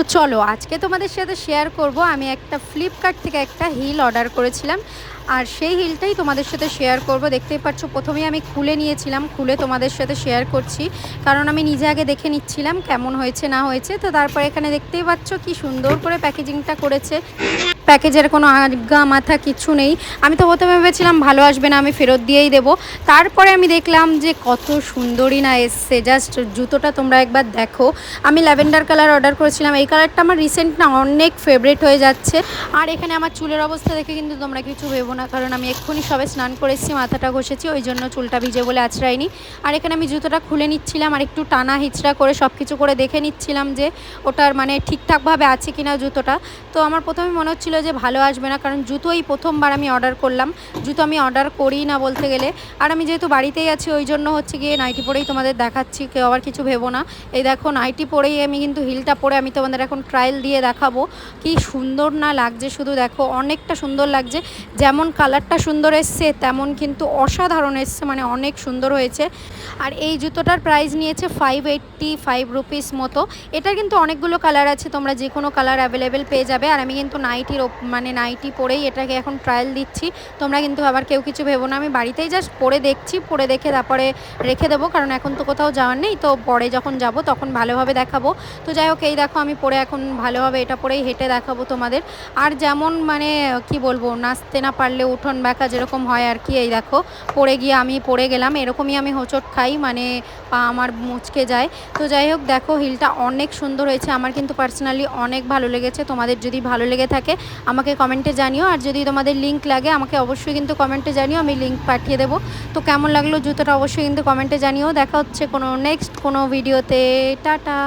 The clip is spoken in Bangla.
তো চলো, আজকে তোমাদের সাথে শেয়ার করব। আমি একটা ফ্লিপকার্ট থেকে একটা হিল অর্ডার করেছিলাম। আর সেই হিলটাই তোমাদের সাথে শেয়ার করব। দেখতেই পাচ্ছ, প্রথমেই আমি খুলে নিয়েছিলাম, খুলে তোমাদের সাথে শেয়ার করছি। কারণ আমি নিজে আগে দেখে নিচ্ছিলাম, কেমন হয়েছে, না হয়েছে। তো তারপর এখানে দেখতেই পাচ্ছ, কি সুন্দর করে প্যাকেজিংটা করেছে। প্যাকেজের কোনো আগা মাথা কিছু নেই। আমি তো প্রথমে ভেবেছিলাম ভালো আসবে না, আমি ফেরত দিয়েই দেবো। তারপরে আমি দেখলাম যে কত সুন্দরই না এসছে। জাস্ট জুতোটা তোমরা একবার দেখো। আমি ল্যাভেন্ডার কালার অর্ডার করেছিলাম। এই কালারটা আমার রিসেন্ট না, অনেক ফেভারিট হয়ে যাচ্ছে। আর এখানে আমার চুলের অবস্থা দেখে কিন্তু তোমরা কিছু ভেবো না, কারণ আমি এক্ষুনি সবে স্নান করেছি, মাথাটা ঘষেছি, ওই জন্য চুলটা ভিজে বলে আছড়াইনি আর এখানে আমি জুতোটা খুলে নিচ্ছিলাম, আর একটু টানা হিচড়া করে সব কিছু করে দেখে নিচ্ছিলাম যে ওটার মানে ঠিকঠাকভাবে আছে কিনা জুতোটা। তো আমার প্রথমে মনে হচ্ছিল যে ভালো আসবে না, কারণ জুতো এই প্রথমবার আমি অর্ডার করলাম। জুতো আমি অর্ডার করি না বলতে গেলে। আর আমি যেহেতু বাড়িতেই আছি, ওই জন্য হচ্ছে গিয়ে নাইটি পরেই তোমাদের দেখাচ্ছি, কেউ আবার কিছু ভেবো না। এই দেখো নাইটি পরেই আমি কিন্তু হিলটা পরে আমি তোমাদের এখন ট্রায়াল দিয়ে দেখাবো। কি সুন্দর না লাগছে শুধু দেখো, অনেকটা সুন্দর লাগছে। যেমন কালারটা সুন্দর এসছে, তেমন কিন্তু অসাধারণ এসছে মানে অনেক সুন্দর হয়েছে। আর এই জুতোটার প্রাইস নিয়েছে ফাইভ এইট্টি ফাইভ রুপিস মতো। এটার কিন্তু অনেকগুলো কালার আছে, তোমরা যে কোনো কালার অ্যাভেলেবেল পেয়ে যাবে। আর আমি কিন্তু নাইটির মানে নাইটি পরেই এটাকে এখন ট্রায়াল দিচ্ছি। তোমরা কিন্তু আবার কেউ কিছু ভেবো না, আমি বাড়িতেই জাস্ট পরে দেখছি পরে দেখে তারপরে রেখে দেবো, কারণ এখন তো কোথাও যাওয়ার নেই, তো পরে যখন যাব তখন ভালোভাবে দেখাবো। তো যাই হোক, এই দেখো আমি পরে এখন ভালোভাবে এটা পরেই হেঁটে দেখাবো তোমাদের। আর যেমন মানে কি বলব, নাচতে না পারলে উঠোন ব্যাকা যেরকম হয় আর কি, এই দেখো, পড়ে গিয়ে আমি পড়ে গেলাম, এরকমই আমি হোঁচট খাই মানে পা আমার মুচকে যায়। তো যাই হোক, দেখো হিলটা অনেক সুন্দর হয়েছে, আমার কিন্তু পার্সোনালি অনেক ভালো লেগেছে, তোমাদের যদি ভালো লেগে থাকে আমাকে কমেন্টে জানিও, আর যদি তোমাদের লিঙ্ক লাগে, আমাকে অবশ্যই কিন্তু কমেন্টে জানিও, আমি লিঙ্ক পাঠিয়ে দেবো। তো কেমন লাগল জুতোটা অবশ্যই কিন্তু কমেন্টে জানিও। দেখা হচ্ছে কোনো নেক্সট কোনো ভিডিওতে টাটা!